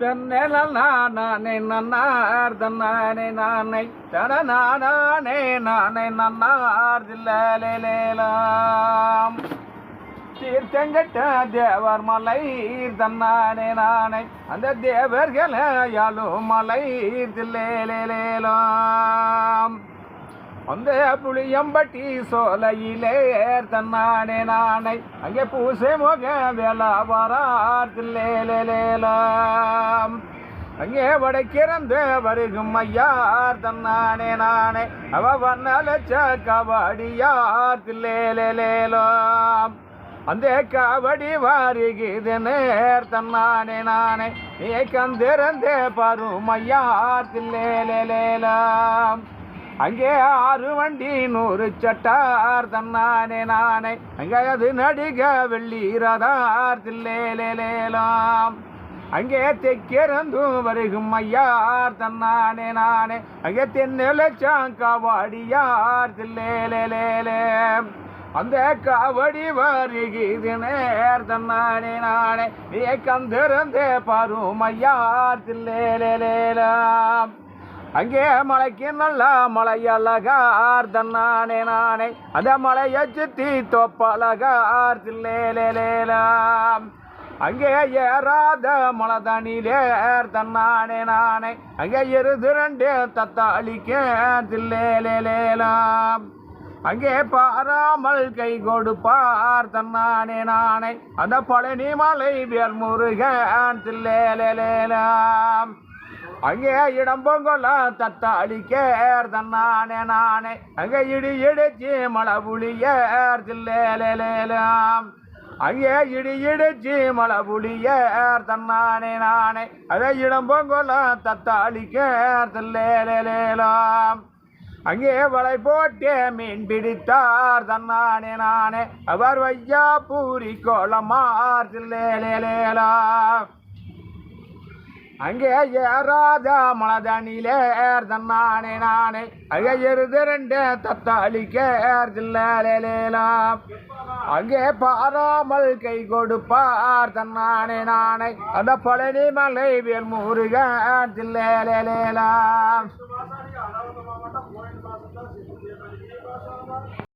தன்னை நன்னார் தன்னானே நானை தன நானே நன்னார் தில்லேலாம் தீர்த்தங்கட்ட தேவர் மலை தன்னானே நானை அந்த தேவர்கள் யாலும் மலை தில்லேலேலாம் அந்த புளியம்பட்டி சோலையிலே தன்னானே நானை. அங்கே பூசை முக வேலா வேலாவாராத்தில்லேலாம் அங்கே வடக்கிறந்து வருகும் ஐயார் தன்னானே நானே. அவ வண்ணலச்ச கபடியார் தில்லேலாம் அந்த காவடி வாரிகிது நேர் தன்னானே நானே. ஏக்கந்திறந்தே பருமையார் தில்லேலாம் அங்கே ஆறு வண்டி நூறு சட்டார் தன்னானே நானே. அங்கே அது நடிக வெள்ளி ரதார் தில்லேலாம் அங்கே தெக்கிறந்தும் வருகும் ஐயார் தன்னானே நானே. அங்கே தென்னெலச்சாங்காவாடியார் தில்லேலே அந்த காவடி வருகிறது நேர் தன்னானே நானே. நீ கந்திருந்தே பாரும் ஐயார் தில்லேலாம் அங்கே மலைக்கு நல்ல மலையழகார் தன்னானே நானே. அந்த மலையை சுத்தி தொப்பழகார் தில்லேலாம் அங்கே ஏறாத மலை தண்ணிலேர் தன்னானே நானே. அங்கே இருது ரெண்டு தத்தாளிக்க தில்லேலேலாம் அங்கே பாராமல் கை கொடுப்பார் தன்னானே நானே. அந்த பழனி மலை வேல் முருகன் தில்லேலேலாம் அங்கே இடம் பொங்கல தத்தாளிக்கேர் தன்னானே நானே. அங்கே இடி இடிச்சி மழை புளியேர் தில்லேலாம் அங்கே இடி இடிச்சி மழை புளியேர் தன்னானே நானே. அதை இடம் பொங்கல தத்தாளிக்கேர் தில்லேலேலாம் அங்கே வலை போட்டே மீன் பிடித்தார் தன்னானே நானே. அவர் வையா பூரி கோலமார் தில்லேலேலாம் அங்கே ஏறாதா மனதனிலே ஏர்தன் நானே. நானே அங்கே எருது ரெண்டே தத்தாளிக்க ஏர்தில்லேலாம் அங்கே பாராமல் கை கொடுப்பார் தன்னானே நானே. அந்த பழனி மலை வேல் முருகன் தில்லேலேலாம்